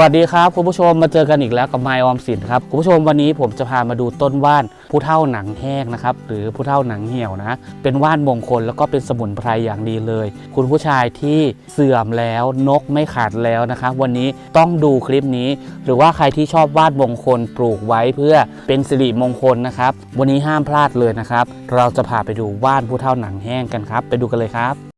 สวัสดีครับคุณผู้ชมมาเจอกันอีกแล้วกับไมออมสินครับคุณผู้ชมวันนี้ผมจะพามาดูต้นว่านผู้เท่าหนังแห้งนะครับหรือผู้เท่าหนังเหี่ยวนะ เป็นว่านมงคลแล้วก็เป็นสมุนไพรอย่างดีเลย คุณผู้ชายที่เสื่อมแล้วนกไม่ขาดแล้วนะครับวันนี้ต้องดูคลิปนี้ หรือว่าใครที่ชอบว่าดมงคลปลูกไว้เพื่อเป็นสิริมงคลนะครับวันนี้ห้ามพลาดเลยนะครับ เราจะพาไปดูว่านผู้เท่าหนังแห้งกันครับ ไปดูกันเลยครับ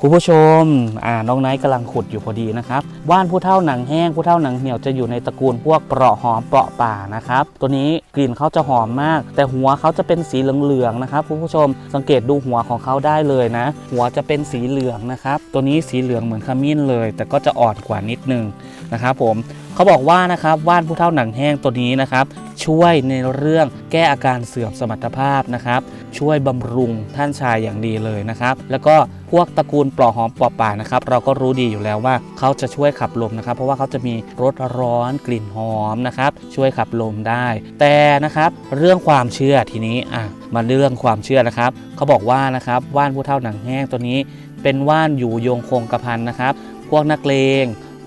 คุณผู้ชมอ่าน้องไนท์กำลังขุดอยู่พอดีนะครับว่านผู้เท่าหนังแห้งผู้เท่าหนังเหี่ยวจะอยู่ในตระกูลพวกเปราะหอมเปราะป่านะครับ ตัวนี้ กลิ่นเขาจะหอมมาก แต่หัวเขาจะเป็นสีเหลืองๆนะครับคุณผู้ชมสังเกตดูหัวของเขาได้เลยนะ หัวจะเป็นสีเหลืองนะครับตัวนี้สีเหลืองเหมือนขมิ้นเลย แต่ก็จะอ่อนกว่านิดนึงนะครับผมเขาบอกว่านะครับว่านผู้เท่าหนังแห้งตัวนี้นะครับช่วยในเรื่องแก้อาการเสื่อมสมรรถภาพนะครับ ช่วยบำรุงท่านชายอย่างดีเลยนะครับ แล้วก็พวกตระกูลปลอหอมปลอป่านะครับ เราก็รู้ดีอยู่แล้วว่าเขาจะช่วยขับลมนะครับ เพราะว่าเขาจะมีรสร้อนกลิ่นหอมนะครับ ช่วยขับลมได้ แต่นะครับ เรื่องความเชื่อทีนี้อะมาเรื่องความเชื่อนะครับเขาบอกว่านะครับว่านผู้เท่าหนังแห้งตัวนี้ เป็นว่านอยู่โยงคงกระพันนะครับ พวกนักเลง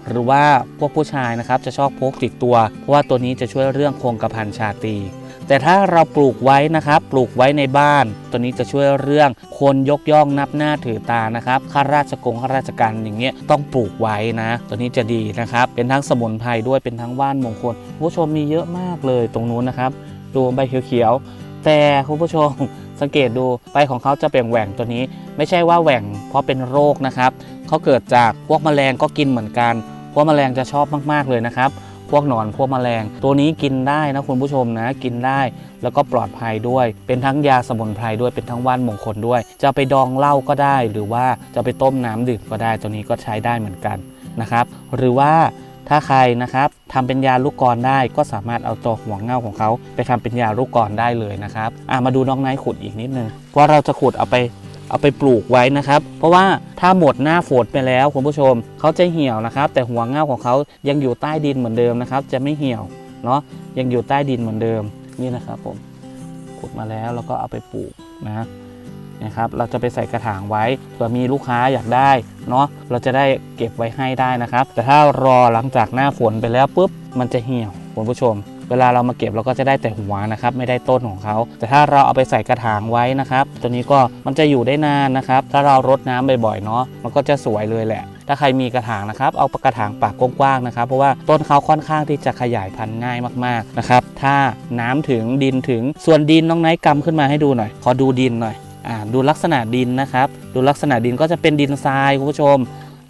หรือว่าพวกผู้ชายนะครับจะชอบพกติดตัว เพราะว่าตัวนี้จะช่วยเรื่องคงกระพันชาตี แต่ถ้าเราปลูกไว้นะครับ ปลูกไว้ในบ้าน ตัวนี้จะช่วยเรื่องคนยกย่องนับหน้าถือตานะครับข้าราชกงข้าราชการอย่างเงี้ยต้องปลูกไว้นะ ตัวนี้จะดีนะครับ เป็นทั้งสมุนไพรด้วยเป็นทั้งว่านมงคลผู้ชมมีเยอะมากเลยตรงนู้นนะครับดูใบเขียวๆแต่คุณผู้ชมสังเกตดูใบของเขาจะเปลี่ยนแหว่งตัวนี้ ไม่ใช่ว่าแหว่งเพราะเป็นโรคนะครับเขาเกิดจากพวกแมลงก็กินเหมือนกันพวกแมลงจะชอบมากๆเลยนะครับ พวกหนอนพวกแมลง ตัวนี้กินได้นะคุณผู้ชมนะกินได้แล้วก็ปลอดภัยด้วย เป็นทั้งยาสมุนไพรด้วยเป็นทั้งว่านมงคลด้วย จะไปดองเหล้าก็ได้ หรือว่าจะไปต้มน้ำดื่มก็ได้ ตัวนี้ก็ใช้ได้เหมือนกันนะครับ หรือว่าถ้าใครนะครับทำเป็นยาลูกกรได้ก็สามารถเอาตัวหัวเง่าของเขา ไปทำเป็นยาลูกกรได้เลยนะครับอะมาดูน้องไนท์ขุดอีกนิดนึงว่าเราจะขุดเอาไป เอาไปปลูกไว้นะครับ เพราะว่าถ้าหมดหน้าฝนไปแล้วคุณผู้ชมเขาจะเหี่ยวนะครับ แต่หัวเง่าของเขายังอยู่ใต้ดินเหมือนเดิมนะครับ จะไม่เหี่ยวเนาะยังอยู่ใต้ดินเหมือนเดิมนี่นะครับผมขุดมาแล้วแล้วก็เอาไปปลูกนะนะครับ เราจะไปใส่กระถางไว้เผื่อมีลูกค้าอยากได้เนาะเราจะได้เก็บไว้ให้ได้นะครับ แต่ถ้ารอหลังจากหน้าฝนไปแล้วปุ๊บมันจะเหี่ยวคุณผู้ชม เวลาเรามาเก็บเราก็จะได้แต่หัวนะครับ ไม่ได้ต้นของเขา แต่ถ้าเราเอาไปใส่กระถางไว้นะครับ ตัวนี้ก็มันจะอยู่ได้นานนะครับ ถ้าเรารดน้ำบ่อยๆเนาะมันก็จะสวยเลยแหละ ถ้าใครมีกระถางนะครับ เอากระถางปากกว้างๆนะครับ เพราะว่าต้นเขาค่อนข้างที่จะขยายพันธุ์ง่ายมากๆนะครับ ถ้าน้ำถึงดินถึงส่วนดินน้องไนท์กำขึ้นมาให้ดูหน่อย ขอดูดินหน่อยอ่าดูลักษณะดินนะครับ ดูลักษณะดินก็จะเป็นดินทรายคุณผู้ชม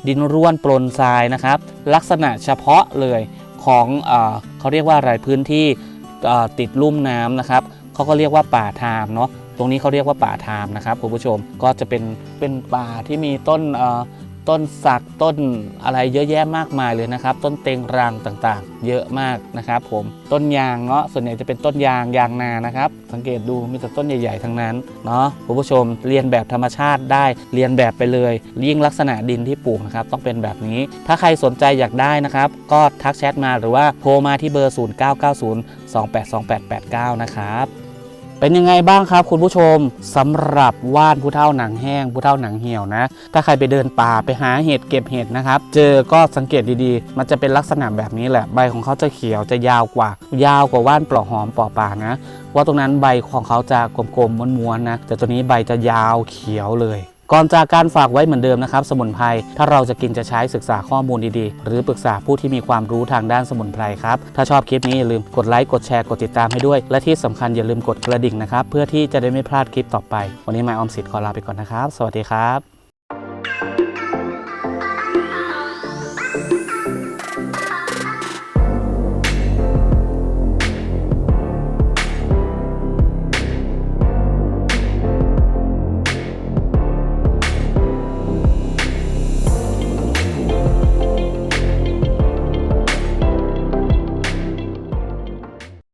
ดินร่วนปลนทรายนะครับ ลักษณะเฉพาะเลยของอ เขาเรียกว่าอะไรพื้นที่ติดลุ่มน้ำนะครับเขาก็เรียกว่าป่าทามเนาะตรงนี้เขาเรียกว่าป่าทามนะครับคุณผู้ชมก็จะเป็นเป็นป่าที่มีต้น ต้นสักต้นอะไรเยอะแยะมากมายเลยนะครับ ต้นเต็งรังต่างๆ เยอะมากนะครับผมต้นยางเนาะส่วนใหญ่จะเป็นต้นยางยางนานะครับ สังเกตดูมีแต่ต้นใหญ่ ๆ ทั้งนั้นเนาะคุณผู้ชมเรียนแบบธรรมชาติได้เรียนแบบไปเลยยิ่งลักษณะดินที่ปลูกนะครับต้องเป็นแบบนี้ ถ้าใครสนใจอยากได้นะครับ ก็ทักแชทมาหรือว่าโทรมาที่เบอร์ 0990 282889 นะครับ เป็นยังไงบ้างครับ คุณผู้ชมสำหรับว่านผู้เท่าหนังแห้งผู้เท่าหนังเหี่ยวนะ ถ้าใครไปเดินป่าไปหาเห็ดเก็บเห็ดนะครับ เจอก็สังเกตดีๆ มันจะเป็นลักษณะแบบนี้แหละ ใบของเขาจะเขียวจะยาวกว่า ยาวกว่าว่านปลอกหอมปลอกป่านะว่าตรงนั้นใบของเขาจะกลมๆม้วนๆนะแต่ตัวนี้ใบจะยาวเขียวเลย ก่อนจากการฝากไว้เหมือนเดิมนะครับ สมุนไพรถ้าเราจะกินจะใช้ศึกษาข้อมูลดีๆ หรือปรึกษาผู้ที่มีความรู้ทางด้านสมุนไพรครับ ถ้าชอบคลิปนี้อย่าลืมกดไลค์กดแชร์กดติดตามให้ด้วย และที่สำคัญอย่าลืมกดกระดิ่งนะครับ เพื่อที่จะได้ไม่พลาดคลิปต่อไป วันนี้ไมออมสิทธิ์ขอลาไปก่อนนะครับ สวัสดีครับ